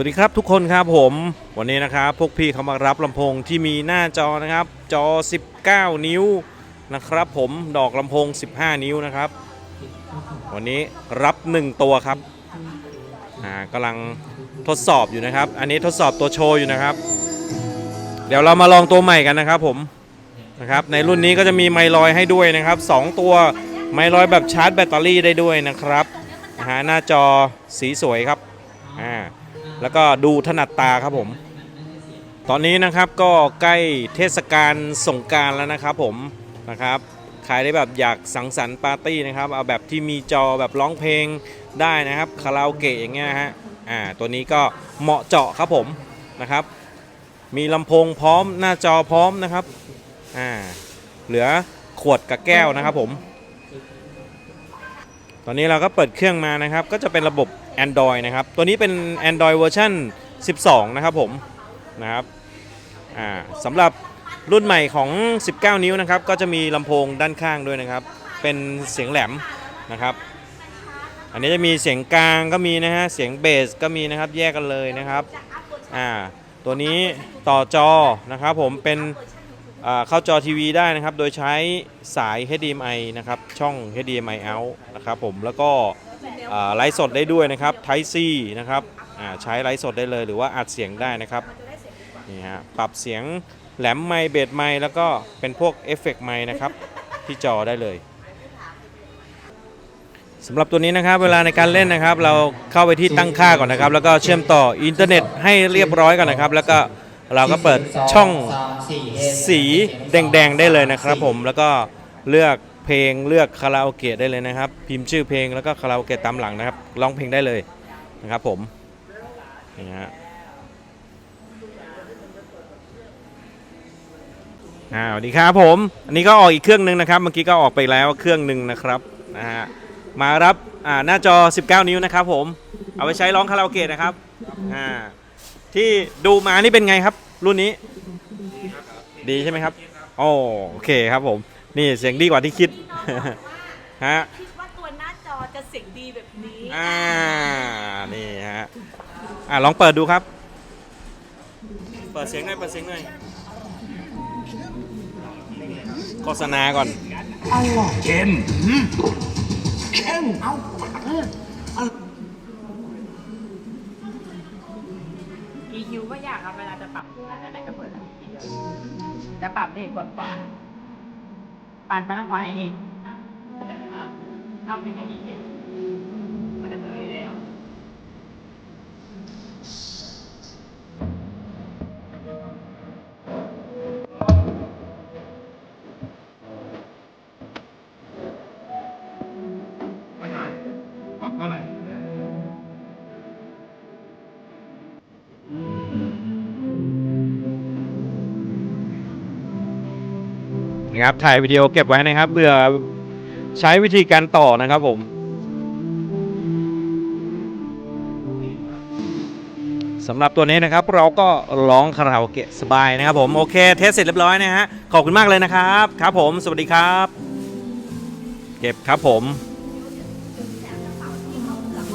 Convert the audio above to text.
สวัสดีครับทุกคนครับผมวันนี้นะครับพวกพี่เขามารับลำโพงที่มีหน้าจอนะครับ จอ 19 นิ้วนะครับ ผมดอกลำโพง 15 นิ้วนะครับ วันนี้รับ 1 ตัวครับอ่ากำลังทดสอบอยู่นะครับ อันนี้ทดสอบตัวโชว์อยู่นะครับ เดี๋ยวเรามาลองตัวใหม่กันนะครับผมนะครับในรุ่นนี้ก็จะมีไมลอยให้ด้วยนะครับ 2 ตัวไมลอยแบบชาร์จแบตเตอรี่ได้ด้วยนะครับนะฮะหน้าจอสีสวยครับ แล้วก็ดูถนัดตาครับผม ตอนนี้นะครับก็ใกล้เทศกาลสงการแล้วนะครับผมนะครับใครได้แบบอยากสังสรรค์ปาร์ตี้นะครับ เอาแบบที่มีจอแบบร้องเพลงได้นะครับคาราโอเกะอย่างเงี้ยฮะอ่าตัวนี้ก็เหมาะเจาะครับผมนะครับ มีลำโพงพร้อมหน้าจอพร้อมนะครับอ่าเหลือขวดกับแก้วนะครับผม อนนี้เราก็เปิดเครื่องมานะครับ ก็จะเป็นระบบ Android นะครับ ตัวนี้เป็น Android เวอร์ชัน12 นะครับผมนะครับสำหรับรุ่นใหม่ของ 19 นิ้วนะครับ ก็จะมีลำโพงด้านข้างด้วยนะครับ เป็นเสียงแหลมนะครับ อันนี้จะมีเสียงกลางก็มีนะฮะ เสียงเบสก็มีนะครับ แยกกันเลยนะครับ อ่า ตัวนี้ต่อจอนะครับผมเป็น เข้าจอทีวีได้นะครับ โดยใช้สาย HDMI นะครับ ช่อง HDMI out นะครับผม แล้วก็ไลฟ์สดได้ด้วยนะครับ Type C นะครับใช้ไลฟ์สดได้เลย หรือว่าอัดเสียงได้นะครับ นี่ฮะ ปรับเสียงแหลมไมเบสไมแล้วก็เป็นพวกเอฟเฟกต์ไมนะครับ ที่จอได้เลยสำหรับตัวนี้นะครับเวลาในการเล่นนะครับ เราเข้าไปที่ตั้งค่าก่อนนะครับ แล้วก็เชื่อมต่ออินเทอร์เน็ตให้เรียบร้อยก่อนนะครับ แล้วก็ เราก็เปิดช่องสีแดงๆได้เลยนะครับผมแล้วก็เลือกเพลงเลือกคาราโอเกะได้เลยนะครับ พิมพ์ชื่อเพลงแล้วก็คาราโอเกะตามหลังนะครับร้องเพลงได้เลยนะครับผมนี่ฮะอ่าสวัสดีครับผม อันนี้ก็ออกอีกเครื่องหนึ่งนะครับ เมื่อกี้ก็ออกไปแล้วเครื่องหนึ่งนะครับนะฮะมารับอ่าหน้าจอ 19 นิ้วนะครับผมเอาไปใช้ร้องคาราโอเกะนะครับอ่า ที่ดูมานี่เป็นไงครับ รุ่นนี้ ดีใช่ไหมครับโอโอเคครับผม นี่เสียงดีกว่าที่คิด ฮะ คิดว่าตัวหน้าจอจะเสียงดีแบบนี้อ่า นี่ฮะ อ่าลองเปิดดูครับ เปิดเสียงหน่อย เปิดเสียงหน่อย โฆษณาก่อนเค็มอืมเค็มเอา ครับเวลาจะปรับอะไรก็เปิดจะปรับดีกดกว่าปานมากกว่าเองเอาเป็นอย่างนี้มัน นะครับ ถ่ายวิดีโอเก็บไว้นะครับเพื่อใช้วิธีการต่อนะครับผมสำหรับตัวนี้นะครับเราก็ร้องคาราโอเกะสบายนะครับผมโอเคเทสเสร็จเรียบร้อยนะฮะขอบคุณมากเลยนะครับครับผมสวัสดีครับ เก็บครับผม